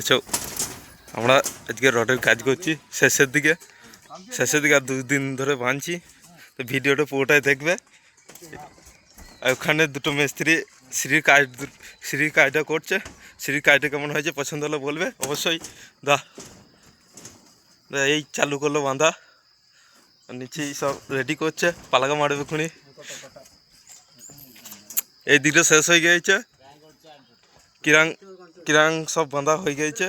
আছো। আমরা আজকে রডের কাজ করছি, শেষের দিকে। শেষের দিকে আর দুদিন ধরে বাঁধছি তো ভিডিওটা পুরোটাই দেখবে। ওখানে দুটো মিস্ত্রি সিঁড়ির কাজ, সিঁড়ির কাজটা করছে। সিঁড়ির কাজটা কেমন হয়েছে পছন্দ হলে বলবে। অবশ্যই দা দা এই চালু করল বাঁধা। নিচেই সব রেডি করছে। পালাগা মারবে খুনি। এই দিকটা শেষ হয়ে গিয়েছে। কিরাং কিরাং সব বাঁধা হয়ে গেছে।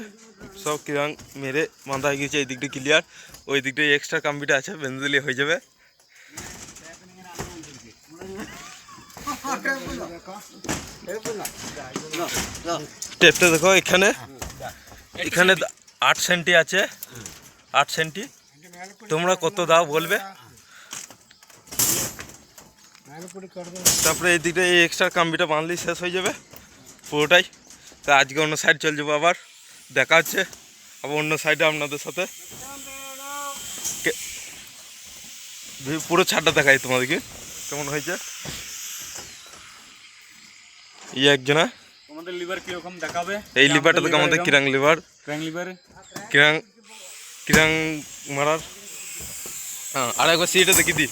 সব কিরাং মেরে বাঁধা হয়ে গেছে এই দিকটা ক্লিয়ার ওই দিকটা এক্সট্রা কাম্পিটা আছে বেঁধে দিলে হয়ে যাবে। টেপটা দেখো এখানে। এখানে আট সেন্টি আছে। আট সেন্টি তোমরা কত দাও বলবে? তারপরে এই দিকটা এই এক্সট্রা কাম্পিটা বাঁধলেই শেষ হয়ে যাবে। পুরোটাই। তা আজকে অন্য সাইড চলে যাব আবার। দেখা হচ্ছে। আবার অন্য সাইডে আপনাদের সাথে। পুরো ছাদটা দেখাই তোমাদেরকে। কেমন হয়েছে? এই একজনা লিভার কীরকম দেখাবে? এই লিভারটা দেখো আমাদের কিরাং লিভার কিরাং কিরাং মারার। হ্যাঁ আর একবার দেখি দি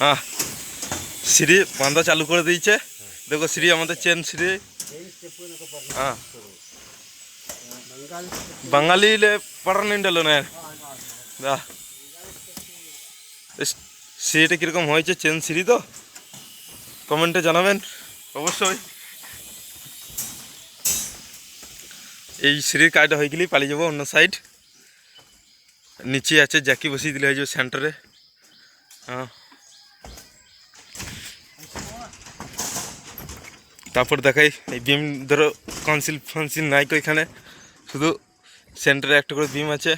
হ্যাঁ। সিঁড়ি বান্ধা চালু করে দিয়েছে। দেখো সিঁড়ি, আমাদের চেন সিঁড়ি। হ্যাঁ। পাড়া নিন্ডালো না। দা এস- সিঁড়িটা কীরকম হয়েছে, চেন সিঁড়ি তো? কমেন্টে জানাবেন। অবশ্যই। এই সিঁড়ির কাজটা হয়ে গেলেই পালিয়ে যাব অন্য সাইড নিচে আছে জ্যাকি বসিয়ে দিলে হয়ে যাবে সেন্টারে হ্যাঁ। তারপর দেখাই এই বিম ধরো কনসিল ফনসিল নাই তো এখানে। শুধু সেন্টারে একটা করে বিম আছে।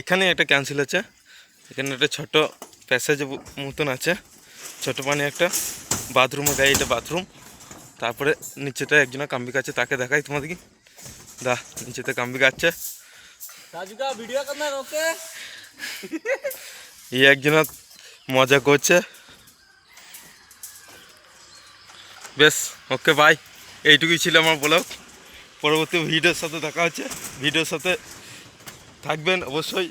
এখানে একটা ক্যান্সেল আছে। এখানে একটা ছোট প্যাসেজ মতন আছে। ছোট পানি একটা বাথরুমে গায়ে এটা বাথরুম তারপরে নিচেটা একজনের কাম্বিক আছে তাকে দেখাই তোমাদেরকে। দা নিচেতে কাম্বিক আছে। ভিডিও এই একজনের মজা করছে। বেশ, ওকে বাই এইটুকুই ছিল আমার ব্লগ। পরবর্তী ভিডিওর সাথে দেখা হচ্ছে। ভিডিওর সাথে থাকবেন অবশ্যই।